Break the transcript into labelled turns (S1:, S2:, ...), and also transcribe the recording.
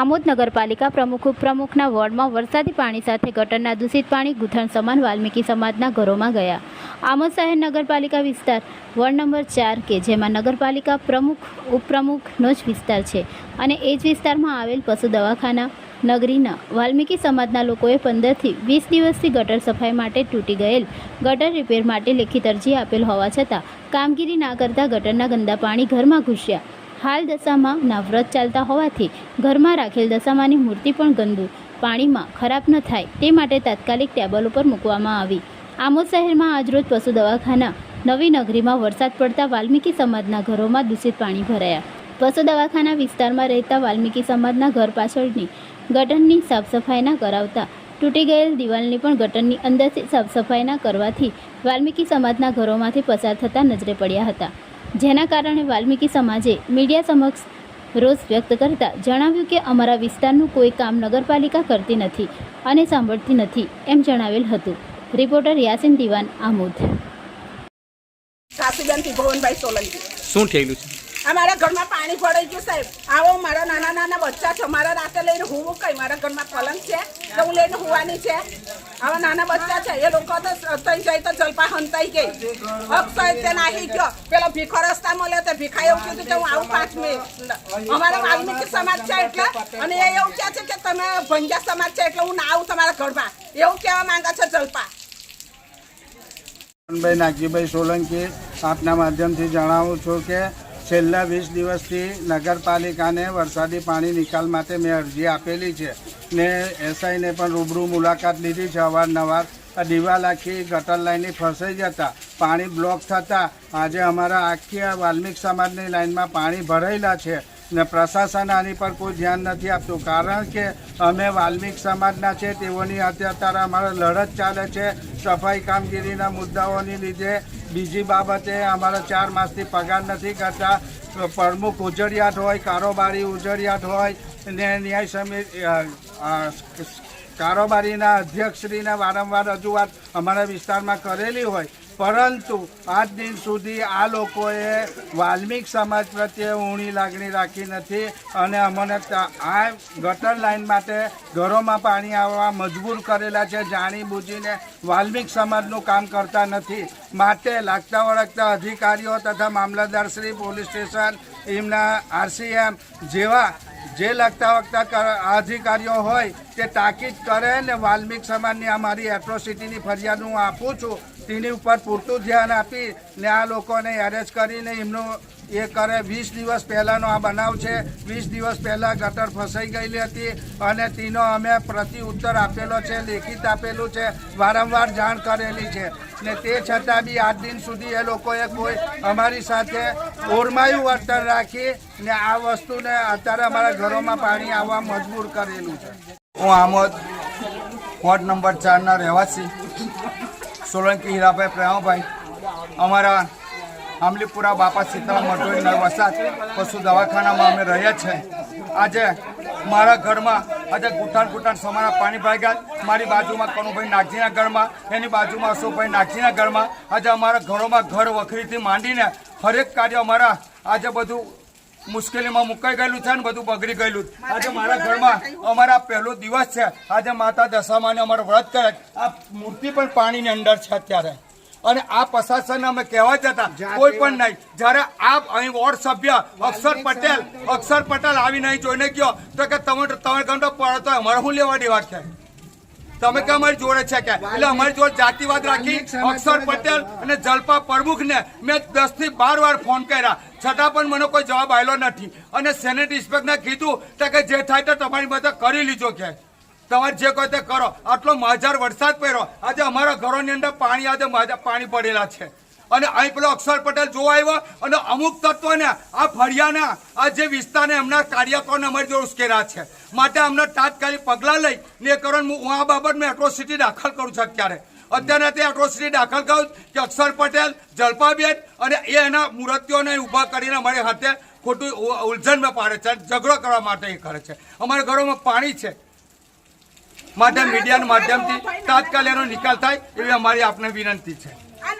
S1: આમોદ નગરપાલિકા પ્રમુખ ઉપપ્રમુખના વોર્ડમાં વરસાદી પાણી સાથે ગટરના દૂષિત પાણી ગૂંથણ સમાન વાલ્મીકી સમાજના ઘરોમાં ગયા. આમોદ શહેર નગરપાલિકા વિસ્તાર વોર્ડ નંબર ચાર કે જેમાં નગરપાલિકા પ્રમુખ ઉપપ્રમુખનો જ વિસ્તાર છે અને એ જ વિસ્તારમાં આવેલ પશુ દવાખાના, નગરીના, વાલ્મીકી સમાજના લોકોએ પંદરથી વીસ દિવસથી ગટર સફાઈ માટે તૂટી ગયેલ ગટર રિપેર માટે લેખિત અરજી આપેલ હોવા છતાં કામગીરી ના કરતા ગટરના ગંદા પાણી ઘરમાં ઘૂસ્યા. હાલ દશામાં નવરત ચાલતા હોવાથી ઘરમાં રાખેલ દશામાની મૂર્તિ પણ ગંદુ. પાણીમાં ખરાબ ન થાય તે માટે તાત્કાલિક ટેબલ ઉપર મૂકવામાં આવી. આમોદ શહેરમાં આજરોજ પશુ દવાખાના, નવી નગરીમાં વરસાદ પડતા વાલ્મીકી સમાજના ઘરોમાં દૂષિત પાણી ભરાયા. પશુ દવાખાના વિસ્તારમાં રહેતા વાલ્મીકી સમાજના ઘર પાછળની ગટરની સાફ સફાઈ ના કરાવતા તૂટી ગયેલ દિવાલની પણ ગટરની અંદરથી સાફ સફાઈ ના કરવાથી વાલ્મીકી સમાજના ઘરોમાંથી પસાર થતા નજરે પડ્યા હતા. જેના કારણે વાલ્મીકી સમાજે મીડિયા સમક્ષ રોષ વ્યક્ત કરતા જણાવ્યું કે અમારા વિસ્તારનું કોઈ કામ નગરપાલિકા કરતી નથી અને સાંભળતી નથી એમ જણાવેલ હતું. રિપોર્ટર યાસીન દિવાન આમોદ.
S2: સાસુબેન ભુવનભાઈ સોલંકી.
S3: શું થયેલું છે?
S2: અમારા ઘરમાં પાણી ભરાઈ ગયું સાહેબ. આવો મારા નાના નાના બચ્ચા છે. મારા રાતે લઈને હું કઈ? મારા ઘરમાં પલંગ છે તો હું લઈને હોવાની છે. આવા નાના બચ્ચા છે, એ લોકો તો તઈ જાય તો જલપા હંતાઈ ગઈ. અક્ષય તે નાહી ગયો. પેલો ભીખો રસ્તા મળ્યો તે ભીખા એવું કીધું કે હું આવું પાંચ મિનિટ. અમારા વાલ્મીકી સમાજ છે એટલે, અને એ એવું કહે છે કે તમે ભંગ્યા સમાજ છે એટલે હું ના આવું તમારા ઘરમાં. એવું કહેવા માંગે છે જલપા
S4: ભાઈ નાગજીભાઈ સોલંકી આપના માધ્યમથી જણાવું છું કે છેલ્લા વીસ દિવસથી નગરપાલિકાને વરસાદી પાણી નિકાલ માટે મેં અરજી આપેલી છે. ને એસઆઈને પણ રૂબરૂ મુલાકાત લીધી છે. અવારનવાર દિવાલ આખી ગટર લાઈનની ફસાઈ જતા પાણી બ્લોક થતાં આજે અમારા આખી આ વાલ્મિક સમાજની લાઇનમાં પાણી ભરાયેલા છે ને પ્રશાસન આની પર કોઈ ધ્યાન નથી આપતું. કારણ કે અમે વાલ્મિક સમાજના છે, તેઓની અત્યારે અમારે લડત ચાલે છે. સફાઈ કામગીરીના મુદ્દાઓની લીધે બીજી બાબતે અમારા ચાર માસથી પગાર નથી કરતા. પ્રમુખ ઉજળિયાત હોય, કારોબારી ઉજળિયાત હોય, ને ન્યાય સમિતિ કારોબારીના અધ્યક્ષશ્રીને વારંવાર રજૂઆત અમારા વિસ્તારમાં કરેલી હોય. પરંતુ આજ દિન સુધી આ લોકોએ વાલ્મિક સમાજ પ્રત્યે ઊણી લાગણી રાખી નથી અને અમને આ ગટર લાઈન માટે ઘરોમાં પાણી આવવા મજબૂર કરેલા છે, જાણી બૂજીને વાલ્મિક સમાજનું કામ કરતા નથી. માટે લાગતા વળગતા અધિકારીઓ તથા મામલતદારશ્રી પોલીસ સ્ટેશન, એમના આરસીએમ જેવા જે લગતા વખતા અધિકારીઓ હોય તે તાકીદ કરે ને વાલ્મિક સમાજની અમારી એટ્રોસિટીની ફરિયાદ હું આપું છું. તેની ઉપર પૂરતું ધ્યાન આપી ને આ લોકોને એરેસ્ટ કરીને એમનું એ કરે. વીસ દિવસ પહેલાંનો આ બનાવ છે. વીસ દિવસ પહેલાં ગટર ફસાઈ ગયેલી હતી અને તેનો અમે પ્રતિ ઉત્તર આપેલો છે, લેખિત આપેલું છે, વારંવાર જાણ કરેલી છે. ને તે છતાં બી આજ દિન સુધી એ લોકોએ કોઈ અમારી સાથે ઓરમાયું વર્તન રાખી ને આ વસ્તુને અત્યારે અમારા ઘરોમાં પાણી આવવા મજબૂર કરેલું છે.
S5: હું આમોદ, વોર્ડ નંબર ચારના રહેવાસી. સોલંકી હીરાભાઈ પ્રેમાભાઈ અમારા આમલીપુરા બાપા સીતારામ મટોઈ વસાત પશુ દવાખાનામાં અમે રહ્યા છે. આજે મારા ઘરમાં, આજે ગુટાણ ગુટાણ સમાના પાણી ભરાઈ ગયા. મારી બાજુમાં કનુભાઈ નાગજીના ઘરમાં, એની બાજુમાં અશોકભાઈ નાગજીના ઘરમાં. આજે અમારા ઘરોમાં ઘર વખરીથી માંડીને હરેક કાર્ય અમારા, આજે બધું મુશ્કેલીમાં મુકાઈ ગયેલું છે ને બધું બગડી ગયેલું આજે મારા ઘરમાં અમારા પહેલો દિવસ છે. આજે માતા દશામાને અમારો વ્રત કરે આ મૂર્તિ પણ પાણીની અંદર છે અત્યારે. અને આ પ્રશાસન અમે કહેવા જતા કોઈ પણ નહીં. જ્યારે આપ અહીં વોર્ડ સભ્ય અક્ષર પટેલ અક્ષર પટેલ આવી નહીં જોઈને ગયો તો કે તમે તમે ઘંટો પડતો અમારે શું લેવા દેવા છે? તમે કે અમારી જોડે છે કે? એટલે અમારી જોડે જાતિવાદ રાખી અક્ષર પટેલ અને જલપા પ્રમુખને મેં દસથી બાર વાર ફોન કર્યા. છતાં પણ મને કોઈ જવાબ આવેલો નથી. અને સેનેટ ઇન્સ્પેક્ટરને કીધું કે જે થાય તો તમારી બધા કરી લીધો કે. તમારે જે કોઈ તે કરો. આટલો માજાર વરસાદ પડ્યો. આજે અમારા ઘરોની અંદર પાણી આજે માજા પાણી પડેલા છે. અને અહીં પેલો અક્ષર પટેલ જોવા આવ્યો અને અમુક તત્વોને, આ ફળિયાના, આ જે વિસ્તારને એમના કાર્યકરોને અમારી જોડે ઉશ્કેર્યા છે. માટે અમને તાત્કાલિક પગલાં લઈ ને કારણ હું આ બાબતમાં એટ્રોસિટી દાખલ કરું છું અત્યારે. અત્યારે તે એટ્રોસિટી દાખલ કરું કે અક્ષર પટેલ, જલપાબેન અને એ એના મૂર્તિઓને ઊભા કરીને અમારી હાથે ખોટું ઉલઝનમાં પાડે છે ઝઘડો કરવા માટે એ કરે છે. અમારા ઘરોમાં પાણી છે. માટે મીડિયાના માધ્યમથી તાત્કાલિક એનો નિકાલ થાય એવી અમારી આપને વિનંતી છે.